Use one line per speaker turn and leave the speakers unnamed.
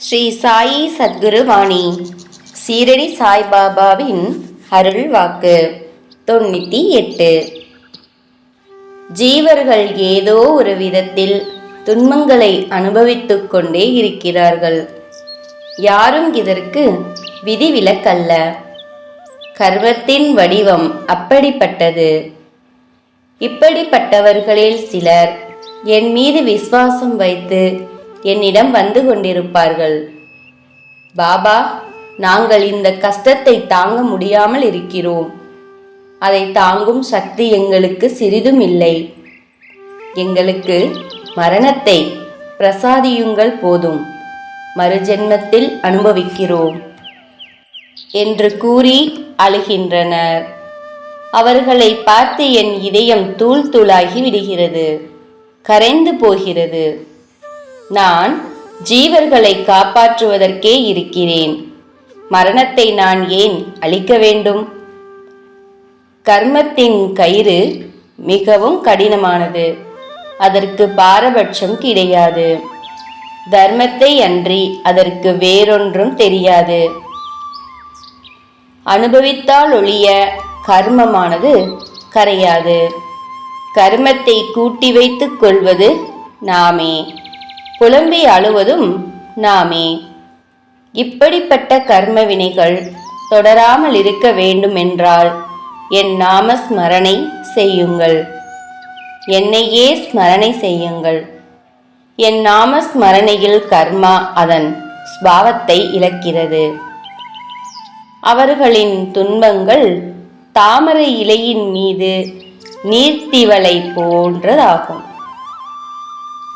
ஸ்ரீ சாயி சத்குரு வாணி சீரடி சாய்பாபாவின் அருள் வாக்கு. தொண்ணூற்றி எட்டு ஜீவர்கள் ஏதோ ஒரு விதத்தில் துன்பங்களை அனுபவித்துக் கொண்டே இருக்கிறார்கள். யாரும் இதற்கு விதிவிலக்கல்ல. கர்வத்தின் வடிவம் அப்படிப்பட்டது. இப்படிப்பட்டவர்களில் சிலர் என் மீது விசுவாசம் வைத்து என்னிடம் வந்து கொண்டிருப்பார்கள். பாபா நாங்கள் இந்த கஷ்டத்தை தாங்க முடியாமல் இருக்கிறோம். அதை தாங்கும் சக்தி எங்களுக்கு சிறிதும் இல்லை. எங்களுக்கு மரணத்தை பிரசாதியுங்கள் போதும். மறுஜென்மத்தில் அனுபவிக்கிறோம் என்று கூறி அழுகின்றனர். அவர்களை பார்த்து என் இதயம் தூள் தூளாகி விடுகிறது. கரைந்து போகிறது. நான் ஜீவர்களை காப்பாற்றுவதற்கே இருக்கிறேன். மரணத்தை நான் ஏன் அழிக்க வேண்டும்? கர்மத்தின் கயிறு மிகவும் கடினமானது. அதற்கு பாரபட்சம் கிடையாது. தர்மத்தை அன்றி அதற்கு வேறொன்றும் தெரியாது. அனுபவித்தால் ஒழிய கர்மமானது கரையாது. கர்மத்தை கூட்டி வைத்துக் கொள்வது நாமே. புலம்பி அழுவதும் நாமே. இப்படிப்பட்ட கர்ம வினைகள் தொடராமல் இருக்க வேண்டுமென்றால் என் நாம ஸ்மரணை செய்யுங்கள். என்னையே ஸ்மரணை செய்யுங்கள். என் நாம ஸ்மரணையில் கர்மா அதன் ஸ்பாவத்தை இழக்கிறது. அவர்களின் துன்பங்கள் தாமரை இலையின் மீது நீர்த்திவளை போன்றதாகும்.